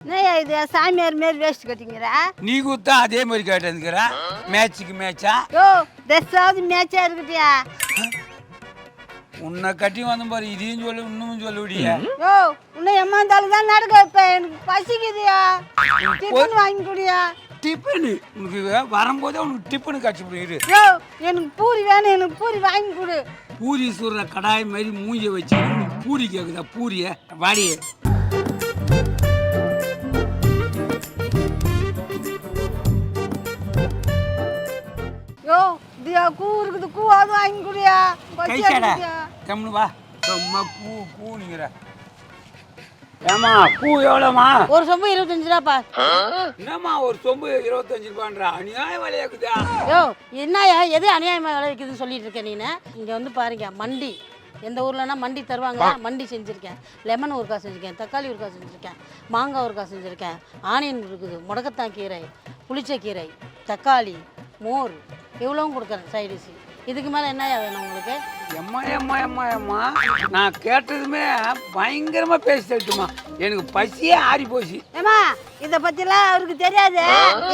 என்னய்யா இது? சாமியார் மாரி வேஸ்ட் கட்டிங்கிற? நீ குத்தா அதே மாதிரி கேட்டுக்கிற மேட்சுக்கு மேட்சா? யோ ட்ரெஸ்ஸாவது மேட்சா இருக்கட்டியா? உன்னை கட்டி வந்த பாரு இதையும் சொல்லு இன்னும் சொல்ல விடிய யோ உன்னை எம்மாந்தாலும் தான் நடக்க வைப்பேன். எனக்கு பசிக்குதுயா? டிஃபன் வாங்கி குடியா டிஃபனு உனக்கு வரும்போதே உனக்கு டிஃபனு கட்சி போயிரு யோ எனக்கு பூரி வேணும் எனக்கு பூரி வாங்கி கொடு. பூரி சுடுற கடாய் மாதிரி மூஞ்சி வச்சு பூரி கேக்குதா? பூரிய வாடியே. யோ தியா கூ இருக்குது கூவாவது வாங்கி குடியா. கம்னு வா. சும்மா பூ பூனிங்கிற ஏமா பூ எவ்வளோமா ஒரு சொம்பு இருபத்தஞ்சு ரூபாப்பா என்னம்மா ஒரு சொம்பு இருபத்தஞ்சு ரூபான்றா? அநியாய விலையாக்குதா யோ என்னய்யா எது அநியாயமாக விலை விற்குதுன்னு சொல்லிட்டு இருக்க நீனு? இங்கே வந்து பாருங்க மண்டி. எந்த ஊர்லனா மண்டி தருவாங்க மண்டி செஞ்சுருக்கேன். லெமன் ஊறுகாய் செஞ்சுருக்கேன் தக்காளி ஊறுகாய் செஞ்சுருக்கேன் மாங்காய் ஊறுகாய் செஞ்சுருக்கேன் ஆனியன் இருக்குது முடக்கத்தான் கீரை புளிச்சக்கீரை தக்காளி மோர். இவ்வளவும் கொடுக்குறேன் சைடிஷ். இதுக்கு மேலே என்னய்யா வேணும் உங்களுக்கு? எம்மா எம்மா எம்மா எம்மா. நான் கேட்டதுமே பயங்கரமா பேசி தட்டுமா எனக்கு பசியே ஆறி போச்சு. ஏமா இதை பற்றிலாம் அவருக்கு தெரியாது.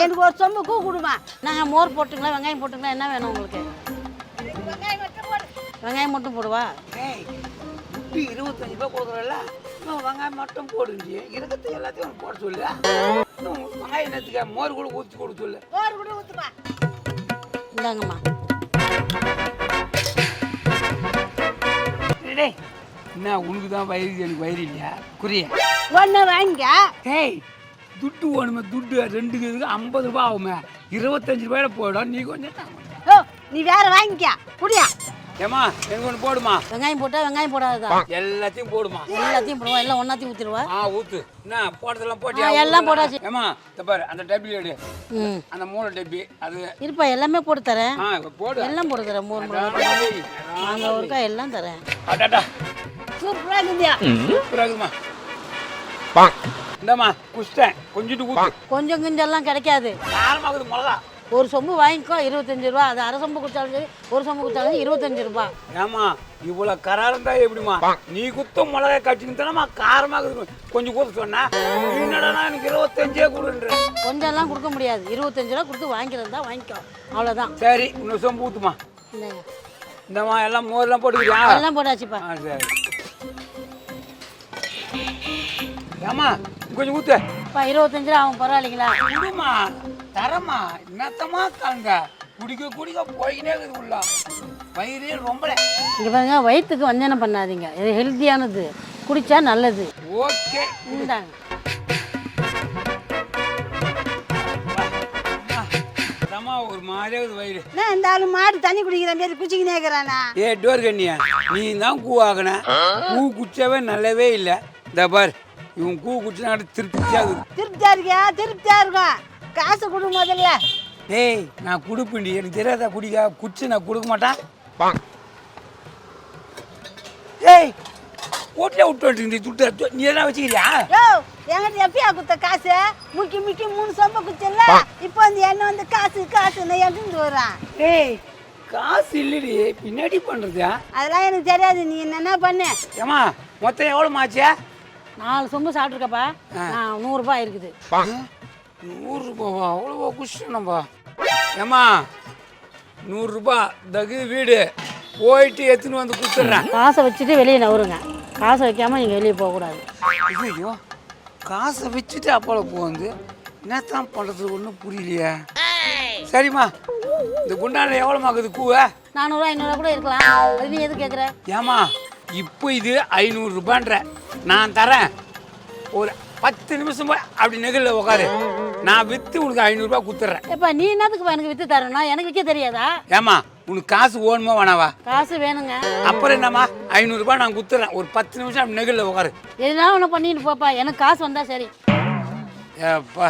எனக்கு ஒரு சொம்பு கூ கொடுமா நாங்கள் மோர் போட்டுங்களா வெங்காயம் போட்டுங்களா என்ன வேணும் உங்களுக்கு? வெங்காயம் மட்டும் போடுவா? ஏய் இப்படி இருபத்தஞ்சு ரூபாய் கொடுக்குறல வெங்காயம் மட்டும் போடுங்க இருக்கிறது எல்லாத்தையும் போட சொல்லு. வெங்காயம் என்னத்துக்க? மோர் கூட ஊற்றி கொடுக்க சொல்லு. மோர் கூட ஊற்றுமா இந்தாங்கம்மா. டேய் என்ன உனக்கு தான் வயிறு எனக்கு வயிறு இல்லையா? குறிய. ஒன்று வாங்கிக்க டேய் துட்டு வேணுமே துட்டு. ரெண்டு இதுக்கு ஐம்பது ரூபாய் ஆகுமே. இருபத்தஞ்சு ரூபாயில போயிடும். நீ கொஞ்சம் ஓ நீ வேற வாங்கிக்க. குடியா. ஏமா எனக்கு ஒன்று போடுமா? வெங்காயம் போட்டா வெங்காயம் போடாதா எல்லாத்தையும் போடுமா? எல்லாத்தையும் போடுவா எல்லாம் ஒன்னாத்தையும் ஊற்றிடுவா ஆ ஊத்து. என்ன போட்டதெல்லாம் போட்டியா? எல்லாம் போட்டாச்சு. ஏமா இந்த பாரு அந்த டப்பி எடு. அந்த மூணு டப்பி அது. இருப்பா எல்லாமே போட்டு தரேன். போடு. எல்லாம் போட்டு தரேன் மூணு மூணு. நாங்கள் ஒருக்கா எல்லாம் தரேன். அடாடா. சூப்பராக இருக்குதியா? சூப்பரா இருக்குமா இந்தாம்மா குஷ்டேன் கொஞ்சிட்டு ஊத்து. கொஞ்சம் கிஞ்செல்லாம் கிடைக்காது. காரமாகுது மிளகா. ஒரு சொம்பு வாங்கிக்கோ இருபத்தஞ்சு ரூபா. அது அரை சொம்பு குடிச்சாலும் சரி ஒரு சொம்பு குடிச்சாலும் சரி இருபத்தஞ்சு ரூபா. ஏமா இவ்வளவு கராரம் தான் எப்படிமா நீ குத்த மிளகாய் கட்டின்னு தானமா காரமாகுது கொஞ்சம் ஊத்த சொன்னா என்னடா எனக்கு இருபத்தஞ்சே கொடுன்ற. கொஞ்சம்லாம் கொடுக்க முடியாது. இருபத்தஞ்சு ரூபா கொடுத்து வாங்கிக்கிறதா வாங்கிக்கோ. அவ்வளோதான் சரி இன்னும் சொம்பு இந்தாங்க இந்தம்மா எல்லாம் மோர்லாம் போட்டுக்கிறியா? எல்லாம் போட்டாச்சுப்பா. ஆ சரி. ஏமா கொஞ்சம் இப்போ இருபத்தஞ்சு ரூபா ஆகும் பரவாயில்லைங்களா? தரமா? என்னத்தமா தாங்க குடிக்க குடிக்க போய்கினே இருக்குது உள்ள. வயிறே ரொம்பல. இங்கே பாருங்க வயிற்றுக்கு வஞ்சனம் பண்ணாதீங்க. இது ஹெல்த்தியானது குடிச்சா நல்லது. ஓகே. இந்தாங்க. ஒரு மாதிரியாவது வயிறு. என்ன இந்த ஆளு மாடு தண்ணி குடிக்கிற மாதிரி குச்சிக்கினே இருக்கிறானா ஏ டோர் கண்ணியா நீ தான் கூ ஆகன. கூ குச்சவே நல்லவே இல்லை. இந்த பார் இவன் கூ குச்சினா திருப்தியாகுது திருப்தியா இருக்கியா? திருப்தியா இருக்கும் காசு கொடு முதல்ல. டேய் நான் குடுப்பேன்டி எனக்கு தெரியாதா குடிக்க? குச்சி நான் கொடுக்க மாட்டேன். ஏய் வீட்டில் விட்டு வந்துட்டு துட்டு. நீ எல்லாம் வச்சுக்கிறியா? யோ என்கிட்ட எப்பயா குத்த காசு? முக்கி முக்கி மூணு சொம்ப குச்சல்ல இப்போ வந்து என்ன வந்து காசு காசு நான் எடுத்துட்டு வரான். ஏய் காசு இல்லடி. பின்னாடி பண்ணுறதா அதெல்லாம் எனக்கு தெரியாது. நீ என்ன பண்ணு? ஏமா மொத்தம் எவ்வளோ மாச்சியா நாலு சொம்பு சாப்பிட்ருக்கப்பா நான் நூறுரூபா இருக்குது. நூறுரூபாவா? அவ்வளோவா குஷ்டனப்பா ஏம்மா நூறுரூபா தகு வீடு. போயிட்டு எடுத்துன்னு வந்து கொடுத்துட்றேன். காசை வச்சுட்டு வெளியே நவருங்க காசை வைக்காம நீங்கள் வெளியே போகக்கூடாது. ஐயோ காசை வச்சுட்டு அப்பள போகுது. என்னத்தான் பண்ணுறது ஒன்றும் புரியலையே. சரிம்மா இந்த குண்டான எவ்வளோமாக்குது கூவ? நானூறுரூவா ஐநூறுரூவா கூட இருக்கலாம். அது நீ எது கேட்குற ஏம்மா இப்போ இது ஐநூறுரூபான்ற. நான் தரேன். ஒரு பத்து நிமிஷம் போய் அப்படி நெகிழில் உட்காரு நான் விற்று உனக்கு ஐநூறுரூபா கொடுத்துட்றேன் எப்பா நீ என்னத்துக்கு எனக்கு விற்று தரணும்? எனக்கு விற்க தெரியாதா? ஏம்மா உனக்கு காசு ஓணுமா வேணாவா? காசு வேணுங்க. அப்புறம் என்னம்மா? ஐநூறுரூபா நான் கொடுத்துட்றேன் ஒரு பத்து நிமிஷம் அப்படி நெகிழில் உட்காரு எதுனா ஒன்று பண்ணிட்டு போப்பா. எனக்கு காசு வந்தால் சரி. ஏப்பா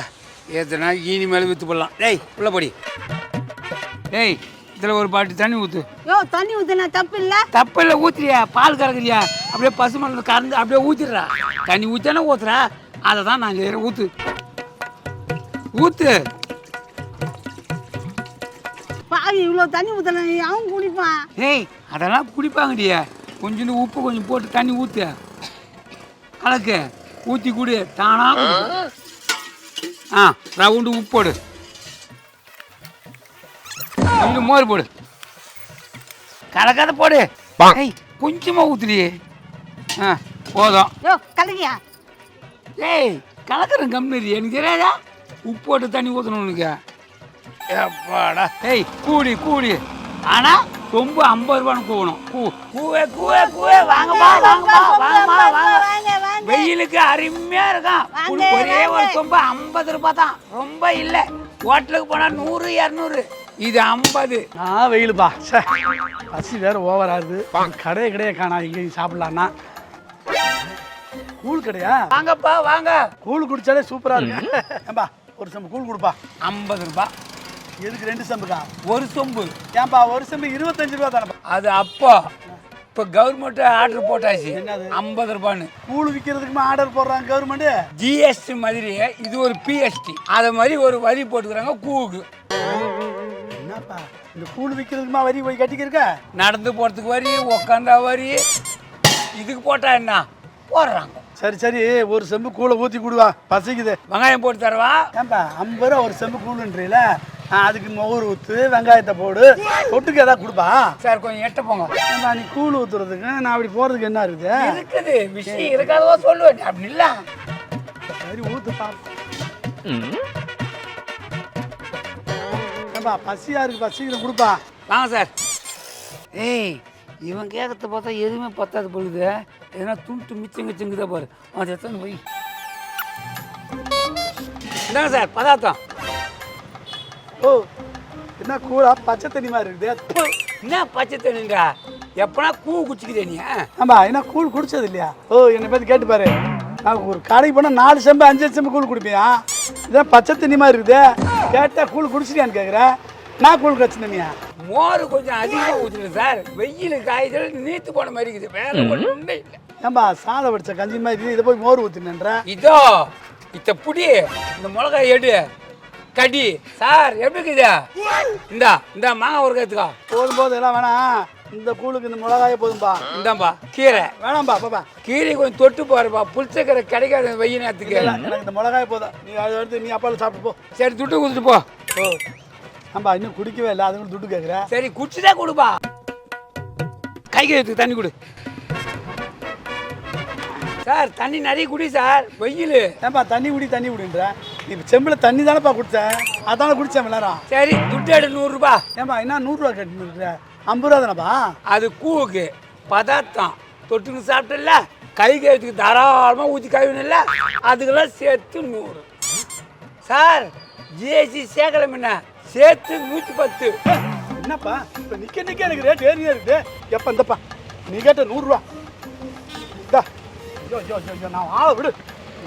ஏத்தனா ஈனி மேலே விற்று போடலாம். டேய் உள்ள பொடி. டேய் இதில் ஒரு பாட்டு தண்ணி ஊற்று யோ தண்ணி ஊற்றுனா தப்பு இல்லை? தப்பு இல்லை ஊற்றுறியா பால் கறக்குறியா? அப்படியே பசுமணம் கறந்து அப்படியே ஊற்றிடுறா தண்ணி ஊற்றானே ஊற்றுறா அதை தான் நான் ஊற்று ஊற்று பாவி இவ்வளோ தண்ணி ஊற்றல அவன் குடிப்பான். ஏய் அதெல்லாம் குடிப்பாங்கடியா. கொஞ்சோண்டு உப்பு கொஞ்சம் போட்டு தண்ணி ஊற்று கலக்கு. ஊற்றி குடி. தானா. ஆ ரவுண்டு உப்பு போடு. கொஞ்சம் மோர் போடு. கலக்காத போடு. ஏய் கொஞ்சமாக ஊத்துடி. ஆ போதும். யோ கலக்கியா? ஏய் கலக்கிறேன் கம்மிரி எனக்கு தெரியாதா? உப்பு போட்டு தண்ணி ஊற்றணும் உனக்கு. எப்பாடா ஏய் கூடி கூடி. ஆனா சொம்பு ஐம்பது ரூபான்னு கூவணும். கூ கூவே கூவே கூவே. வாங்கப்பா வாங்கப்பா வாங்கம்மா வாங்க வெயிலுக்கு அருமையா இருக்கும். ஒரே ஒரு சொம்பு ஐம்பது ரூபாய் தான். ரொம்ப இல்லை. ஹோட்டலுக்கு போனா நூறு இரநூறு. இது ஐம்பது. நான் வெயிலுப்பா. சே பசி வேற ஓவர் ஆகுது. கடையே கடையே காணா இங்கேயும் சாப்பிடலான்னா. கூழ் கடையா? வாங்கப்பா வாங்க. கூழ் குடிச்சாலே சூப்பரா இருக்கு. ஏம்பா. ஒரு செம்பு கூழ் கொடுப்பா. ஐம்பது ரூபாய் எதுக்கு ரெண்டு செம்புக்கா? ஒரு சொம்பு. ஏன்பா ஒரு செம்பு இருபத்தஞ்சு ரூபா தானேப்பா? அது அப்போ. இப்போ கவர்மெண்ட் ஆர்டர் போட்டாச்சு? ஐம்பது ரூபான்னு. கூழ் விற்கிறதுக்குமா ஆர்டர் போடுறாங்க கவர்மெண்ட் ஜிஎஸ்டி மாதிரி இது ஒரு பிஎஸ்டி அது மாதிரி ஒரு வரி போட்டுக்கிறாங்க கூவுக்கு என்னப்பா இந்த கூழ் விற்கிறதுக்குமா வரி போய் கட்டிக்கிருக்க? நடந்து போகிறதுக்கு வரி உக்காந்தா வரி. இதுக்கு போட்டா என்ன? போடுறாங்க. சரி சரி ஒரு செம்பு கூழை ஊற்றி கொடுவா பசிக்குது. வெங்காயம் போட்டு தரவா? ஏன்பா ஐம்பது ரூபா ஒரு செம்பு கூழுன்றீல அதுக்கு மோர் ஊற்று வெங்காயத்தை போடு. தொட்டுக்கு ஏதாவது கொடுப்பா? சார் கொஞ்சம் எட்ட போங்க. ஏன்பா நீ கூழ் ஊற்றுறதுக்கு நான் அப்படி போகிறதுக்கு என்ன இருக்குது? இருக்குது. விஷயம் இருக்காதவா சொல்லுவேன். அப்படி இல்லை. சரி ஊத்து பாப்போம் ஏன்பா பசியா இருக்கு பசிக்கிற கொடுப்பா. வாங்க சார். ஏய் இவன் கேட்கறத பார்த்தா எதுவுமே பத்தாது பொழுது எதனா துண்டு மிச்சங்க சிங்குதா பாரு. அது எத்தனை போய். இந்தாங்க சார் பதார்த்தம். ஓ என்ன கூழா? பச்சை தண்ணி மாதிரி இருக்குது. என்ன பச்சை தண்ணின்றா? எப்பனா கூ குச்சிக்குதே நீ ஆமா என்ன கூழ் குடிச்சது இல்லையா? ஓ என்னை பத்தி கேட்டு பாரு. நான் ஒரு கடைக்கு போனால் நாலு செம்பு அஞ்சு செம்பு கூழ் குடிப்பியா இதான் பச்சை தண்ணி மாதிரி இருக்குது. கேட்டா கூழ் குடிச்சிட்டியான்னு கேட்குறேன் நான் கூழ் கச்சினியா மோர் கொஞ்சம் அதிகமாக ஊற்றுறேன் சார். வெயில் காய்ச்சல் நீத்து போன மாதிரி இருக்குது. வேற ஒன்றுமே இல்லை. ஏன்பா சாதம் வடிச்ச கஞ்சி மாதிரி இருக்குது, இதை போய் மோர் ஊற்றினன்ற இதோ இத்த புடி இந்த மிளகாய் எடு. கடி. சார் எப்படி இருக்குதா? இந்தா இந்த மாங்காய் ஒரு கத்துக்கா போதும் போதும் எல்லாம் வேணாம். இந்த கூழுக்கு இந்த மிளகாயே போதும்பா. இந்தாம்பா கீரை. வேணாம்பா பாப்பா கீரை கொஞ்சம் தொட்டு பாருப்பா. புளிச்சக்கரை கிடைக்காது வெயில் நேரத்துக்கு. இல்ல, எனக்கு இந்த மிளகாயே போதும். நீ அதை எடுத்து நீ அப்பால சாப்பிட்டு போ. சரி துட்டு கொடுத்துட்டு போ. ஓ ஆம்பா இன்னும் குடிக்கவே இல்லை. அதுக்கு துட்டு கேட்குற சரி குடிச்சுட்டே கொடுப்பா. கை கழுத்துக்கு தண்ணி கொடு. சார் தண்ணி நிறைய குடி சார். வெயில். ஏன்பா தண்ணி குடி தண்ணி குடின்ற? நீ செம்பில் தண்ணி தானேப்பா குடிச்சேன். அதானே குடிச்சேன் எல்லாரும். சரி துட்டு எடு நூறுரூபா ஏன்பா என்ன நூறுரூவா கட்டிட்டு ஐம்பது ரூபா தானேப்பா? அது கூவுக்கு. பதார்த்தம். தொட்டுன்னு சாப்பிட்டல கை கழுத்துக்கு தாராளமாக ஊற்றி கழுவினில்ல. அதுக்கெல்லாம் சேர்த்து நூறு. சார் ஜிஎஸ்டி சேர்க்கல முன்ன சேர்த்து நூற்றி பத்து. என்னப்பா? இப்போ நிற்க நிற்க எனக்கு ரேட் ஏறியே இருக்குது எப்போ இந்தப்பா? நீ கேட்ட நூறுரூவா. இந்தா. ஐயோ ஐயோ ஐயோ, ஐயோ நான் ஆளை விடு.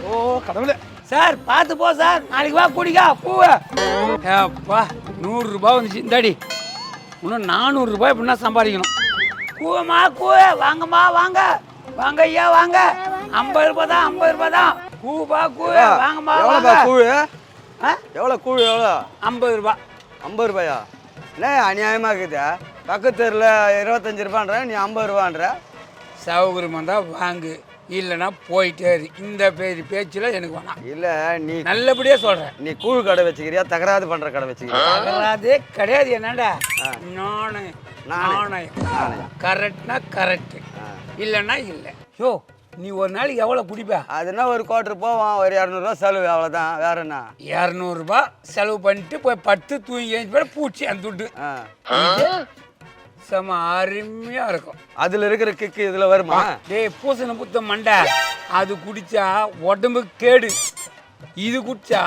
ஓ கடவுளே. சார் பார்த்து போ சார். நாளைக்கு வா குடிக்கா பூவை. ஏப்பா நூறுரூபா வந்துச்சு. இந்தாடி. இன்னும் நானூறுரூபாய் எப்படின்னா சம்பாதிக்கணும். கூவம்மா கூவ வாங்கம்மா வாங்க. வாங்க ஐயா வாங்க. ஐம்பது ரூபாய் தான் ஐம்பது ரூபாய் தான். கூவா கூவ வாங்கம்மா வாங்க. கூழ் எவ்வளோ கூழ் எவ்வளோ? ஐம்பது ரூபாய் ஐம்பது ரூபாயா? என்ன அநியாயமாக இருக்குது பக்கத்து தெருவில் இருபத்தஞ்சி ரூபான்ற நீ ஐம்பது ரூபான்ற. சௌகரியமாக தான் வாங்கு. இல்லைன்னா போயிட்டே இந்த பேர் பேச்சில் எனக்கு வேணாம். இல்லை நீ நல்லபடியாக சொல்கிறேன் நீ கூழ் கடை வச்சுக்கிறியா? தகராறு பண்ணுற கடை வச்சுக்கிறியா? அதே கிடையாது என்னடா? நாணயம் நாணயம். நாணயம் கரெக்ட்னா கரெக்ட் இல்லைன்னா இல்லை. யோ நீ ஒரு நாளைக்கு எவ்வளோ குடிப்ப? அதுனா ஒரு குவார்டர் போவான் ஒரு இரநூறுவா செலவு அவ்வளோதான் வேற என்ன? இரநூறுபா செலவு பண்ணிட்டு போய் பத்து தூங்கி ஏஞ்சி போய் பூச்சி அந்த துட்டு. செம அருமையாக இருக்கும். அதில் இருக்கிற கிக்கு இதில் வருமா? டேய் பூசண புத்த மண்டை. அது குடிச்சா உடம்புக்கு கேடு. இது குடிச்சா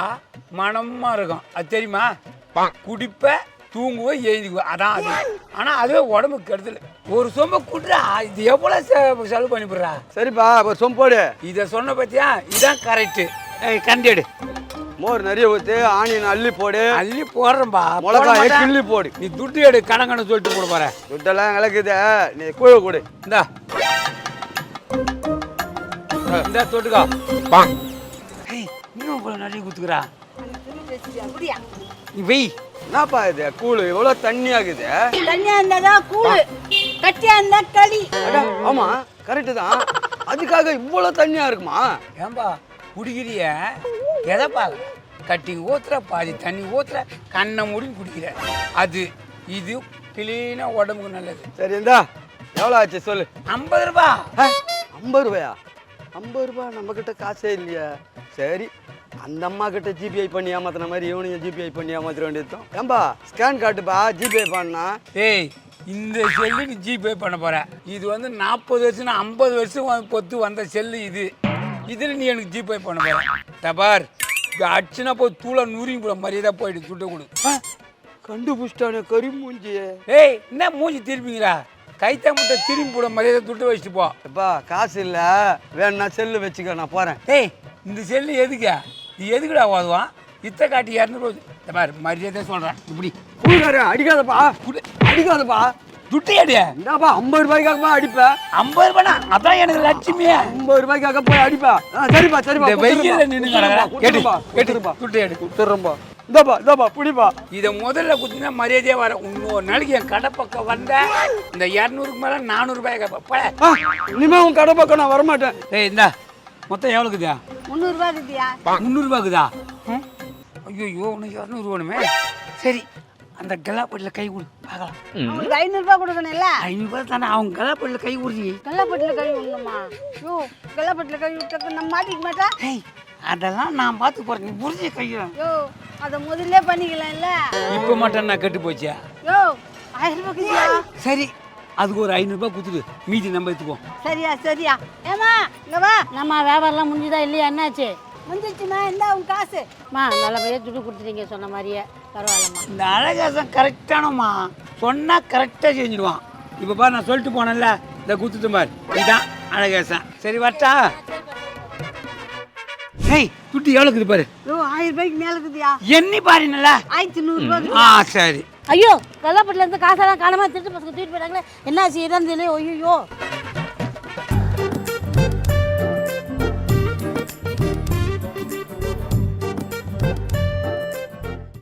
மனமா இருக்கும். அது தெரியுமா? குடிப்ப தூங்குவோம் எழுதிக்குவோம் அதான் அது. ஆனால் அதுவே உடம்புக்கு கெடுதல். ஒரு சொம்ப குடுறா இது எவ்வளோ செ- செலவு பண்ணிவிடுறா சரிப்பா ஒரு சொம்பு போடு. இதை சொன்ன பத்தியா? இதான் கரெக்டு கண்டியடு மோர் நிறைய ஊற்று ஆனியன் அள்ளி போடு. அள்ளி போடுறேன்பா. போட மிளகாயை. கிள்ளி போடு. நீ துட்டு எடு கணக்கணு சொல்லிட்டு போட போற. துட்டெல்லாம் கிளக்குது நீ கூழ கொடு. இந்தா. இந்த தொட்டுக்கோ. ஏய் இன்னும் இவ்வளோ நிறைய குத்துக்கிறா நீ வெய். என்னப்பா இது? கூழ் இவ்வளோ தண்ணி ஆகுது தனியா இருந்தாதான் கூழ். கட்டியா இருந்தா களி. அட, ஆமா கரெக்டு தான். அதுக்காக இவ்வளோ தண்ணியா இருக்குமா? ஏன்பா குடிக்கிறிய? எதை பார்க்க கட்டிங் ஊத்துற பாதி தண்ணி ஊத்துற கண்ணை மூடின்னு குடிக்கிற. அது இது கிளீனாக உடம்புக்கு நல்லது. சரி இந்தா எவ்வளோ ஆச்சு சொல்லு. ஐம்பது ரூபா. ஆ, ஐம்பது ரூபாயா? ஐம்பது ரூபா நம்ம கிட்ட காசே இல்லையா. சரி அந்த அம்மா கிட்ட ஜிபிஐ பண்ணி ஏமாத்தின மாதிரி இவனையும் ஜிபிஐ பண்ணி ஏமாத்திர வேண்டியதும் ஏம்பா ஸ்கேன் காட்டுப்பா ஜிபிஐ பண்ணா? ஏய் இந்த செல்லு நீ ஜிபே பண்ண போற. இது வந்து நாற்பது வருஷம் ஐம்பது வருஷம் பொத்து வந்த செல்லு இது. இதில் நீ எனக்கு ஜிபே பண்ண போற. தபார் இது அடிச்சுனா போய் தூளை நூறி போட மரியாதை போயிட்டு துட்டை கொடு. கண்டுபிடிச்சிட்டானே கறி மூஞ்சி ஏய் என்ன மூஞ்சி திருப்பிங்கிறா கைத்தா முட்டை திரும்பி போட மரியாதை துட்டு வச்சுட்டு போ. எப்பா காசு இல்லை. வேணும்னா செல்லு வச்சுக்க நான் போகிறேன் ஏய் இந்த செல்லு எதுக்கா? இது எதுக்குடா ஓதுவான் இத்த காட்டி இரநூறு தபார் மரியாதை சொல்கிறேன் இப்படி. கூடாரு அடிக்காதப்பா. அடிக்காதப்பா. துட்டு அடியா இந்தாப்பா ஐம்பது ரூபாய்க்காகப்பா அடிப்பேன் ஐம்பது ரூபாய் அதான் எனக்கு லட்சுமியே ஐம்பது ரூபாய்க்காக போய் அடிப்பா. சரிப்பா சரிப்பா இந்த வெயில நின்று கேட்டு கேட்டு கொடுத்துருப்பா துட்டு எடு. கொடுத்துட்றேன்பா இந்தாப்பா இந்தாப்பா பிடிப்பா. இதை முதல்ல குத்தினா மரியாதையாக வர. இன்னொரு நாளைக்கு என் கடை பக்கம் வந்த இந்த இரநூறுக்கு மேலே நானூறுபாய் கேட்பேன் ஆ, இனிமே உன் கடை பக்கம் நான் வரமாட்டேன். ஏய் இந்தா. மொத்தம் எவ்வளோக்குதா முந்நூறுரூவா இருக்குதியா? முந்நூறுபாக்குதா ஐயோ உனக்கு இரநூறு வேணுமே. சரி அந்த கலாப்பட்டில் கை கொடு. பார்க்கலாம். உங்களுக்கு ஐநூறுரூவா கொடுக்கணும்ல? ஐநூறுபா தானே அவங்க கலாப்பட்டில் கை கொடுச்சி கல்லப்பட்டில் கழுவி விடணுமா யோ கல்லப்பட்டில் கழுவி விட்டாக்க நம்ம மாட்டிக்க மாட்டா? ஏய் அதெல்லாம் நான் பார்த்து போகிறேன் நீ புரிஞ்சு கையை யோ அதை முதல்ல பண்ணிக்கலாம்ல? இப்போ மட்டும் நான் கெட்டு போச்சியா யோ ஆயிரம் ரூபாய் சரி அதுக்கு ஒரு ஐநூறுரூபா கொடுத்துட்டு மீதி நம்ம எடுத்துக்குவோம். சரியா சரியா. ஏமா இங்க வா. நம்ம வியாபாரம்லாம் முடிஞ்சுதா இல்லையா? என்னாச்சு? முடிஞ்சிச்சுமா இந்தா உன் காசு. அம்மா நல்லபடியாக துட்டு கொடுத்துட்டீங்க சொன்ன மாதிரியே. பரவாயில்லம்மா. இந்த அழகாசம் கரெக்டானம்மா சொன்னால் கரெக்டாக செஞ்சிடுவான். இப்போ பாரு நான் சொல்லிட்டு போனேன்ல. இந்த குத்துட்டு பாரு. இதுதான் அழகாசம் சரி வரட்டா? ஹேய் துட்டு எவ்வளோ இருக்குது பாரு? யோ ஆயிரம் ரூபாய்க்கு மேலே இருக்குதியா. எண்ணி பாருங்களா ஆயிரத்தி நூறுரூவா ஆ சரி. ஐயோ கள்ளப்பட்டில இருந்து காசெல்லாம் காணாம திருட்டு பசங்க தூக்கிட்டு போயிட்டாங்களே. என்ன செய்யறதுன்னு தெரியல ஐயோ